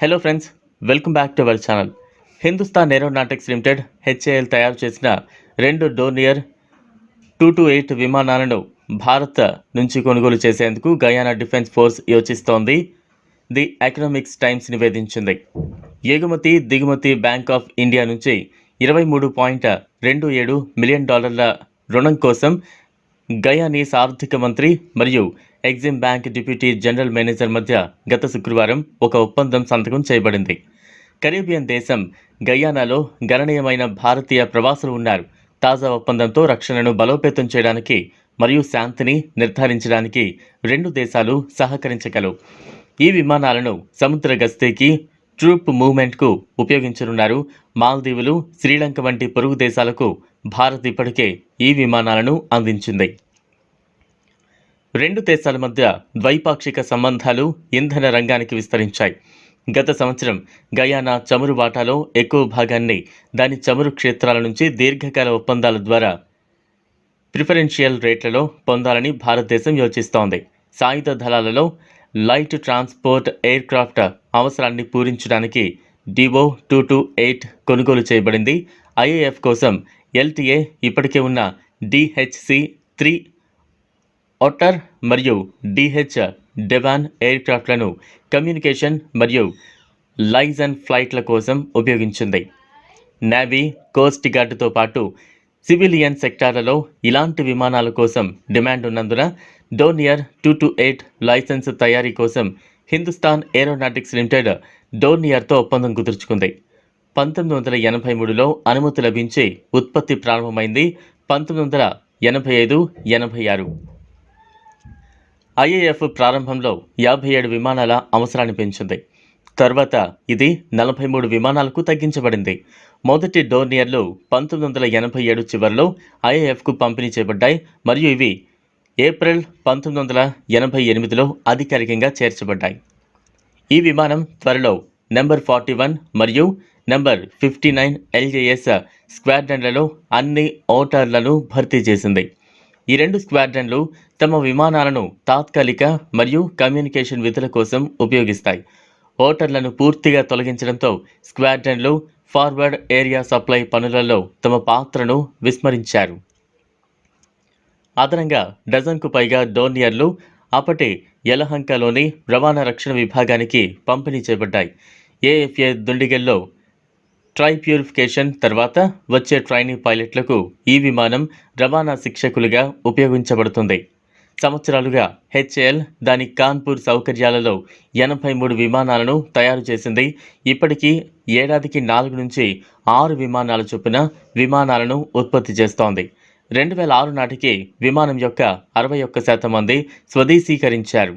Hello friends welcome back to our channel Hindustan Aeronautics Limited HAL తయారు చేసిన రెండు Dornier two two eight విమానాలను భారత్ నుంచి కొనుగోలు చేసేందుకు గయానా డిఫెన్స్ ఫోర్స్ యోచిస్తోంది. ది ఎకనామిక్స్ టైమ్స్ నివేదించింది. ఎగుమతి దిగుమతి బ్యాంక్ ఆఫ్ ఇండియా నుంచి ఇరవై మూడు పాయింట్ రెండు ఏడు మిలియన్ డాలర్ల రుణం కోసం గయానీస్ ఆర్థిక మంత్రి మరియు Exim bank deputy general manager మధ్య గత శుక్రవారం ఒక ఒప్పందం సంతకం చేయబడింది. కరీబియన్ దేశం గయానాలో గణనీయమైన భారతీయ ప్రవాసులు ఉన్నారు. తాజా ఒప్పందంతో రక్షణను బలోపేతం చేయడానికి మరియు శాంతిని నిర్ధారించడానికి రెండు దేశాలు సహకరించగలవు. ఈ విమానాలను సముద్ర గస్తీకి ట్రూప్ మూవ్మెంట్కు ఉపయోగించనున్నారు. మాల్దీవులు శ్రీలంక వంటి పొరుగు దేశాలకు భారత్ ఇప్పటికే ఈ విమానాలను అందించింది. రెండు దేశాల మధ్య ద్వైపాక్షిక సంబంధాలు ఇంధన రంగానికి విస్తరించాయి. గత సంవత్సరం గయానా చమురు వాటాలో ఎక్కువ భాగాన్ని దాని చమురు క్షేత్రాల నుంచి దీర్ఘకాల ఒప్పందాల ద్వారా ప్రిఫరెన్షియల్ రేట్లలో పొందాలని భారతదేశం యోచిస్తోంది. సాయుధ దళాలలో లైట్ ట్రాన్స్పోర్ట్ ఎయిర్క్రాఫ్ట్ అవసరాన్ని పూరించడానికి డివో టూ టూ ఎయిట్ కొనుగోలు చేయబడింది. ఐఏఎఫ్ కోసం ఎల్టీఏ ఇప్పటికే ఉన్న డిహెచ్సి త్రీ ఒటర్ మరియు డిహెచ్ డెవాన్ ఎయిర్క్రాఫ్ట్లను కమ్యూనికేషన్ మరియు లైజన్ ఫ్లైట్ల కోసం ఉపయోగించింది. నేవీ కోస్ట్ గార్డుతో పాటు సివిలియన్ సెక్టార్లలో ఇలాంటి విమానాల కోసం డిమాండ్ ఉన్నందున Dornier two two eight licence తయారీ కోసం హిందుస్థాన్ ఏరోనాటిక్స్ లిమిటెడ్ డోనియర్తో ఒప్పందం కుదుర్చుకుంది. పంతొమ్మిది వందల ఎనభై మూడులో అనుమతి లభించి ఉత్పత్తి ప్రారంభమైంది పంతొమ్మిది వందల ఎనభై ఐదు ఎనభై ఆరు. ఐఏఎఫ్ ప్రారంభంలో యాభై ఏడు విమానాల అవసరాన్ని పెంచింది. తర్వాత ఇది నలభై మూడు విమానాలకు తగ్గించబడింది. మొదటి డోర్నియర్లు పంతొమ్మిది వందల ఎనభై ఏడు చివరిలో ఐఏఎఫ్కు పంపిణీ చేయబడ్డాయి మరియు ఇవి ఏప్రిల్ పంతొమ్మిది వందల ఎనభై ఎనిమిదిలో అధికారికంగా చేర్చబడ్డాయి. ఈ విమానం త్వరలో నెంబర్ ఫార్టీ వన్ మరియు నెంబర్ ఫిఫ్టీ నైన్ ఎల్జేఎస్ స్క్వాడ్రన్లలో అన్ని ఓటర్లను భర్తీ చేసింది. ఈ రెండు స్క్వాడ్రన్లు తమ విమానాలను తాత్కాలిక మరియు కమ్యూనికేషన్ విధుల కోసం ఉపయోగిస్తాయి. ఓటర్లను పూర్తిగా తొలగించడంతో స్క్వాడ్రన్లు ఫార్వర్డ్ ఏరియా సప్లై పనులలో తమ పాత్రను విస్మరించారు. అదనంగా డజన్కు పైగా డోనియర్లు అప్పటి యలహంకలోని రవాణా రక్షణ విభాగానికి పంపిణీ చేపడ్డాయి ఏఎఫ్ఏ దుండిగల్లో ట్రై ప్యూరిఫికేషన్ తర్వాత వచ్చే ట్రైనింగ్ పైలట్లకు ఈ విమానం రవాణా శిక్షకులుగా ఉపయోగించబడుతుంది. సంవత్సరాలుగా హెచ్ఏఎల్ దాని కాన్పూర్ సౌకర్యాలలో ఎనభై మూడు విమానాలను తయారు చేసింది. ఇప్పటికీ ఏడాదికి నాలుగు నుంచి ఆరు విమానాల చొప్పున విమానాలను ఉత్పత్తి చేస్తోంది. రెండు వేల ఆరు నాటికి విమానం యొక్క అరవై ఒక్క శాతం మంది స్వదేశీకరించారు.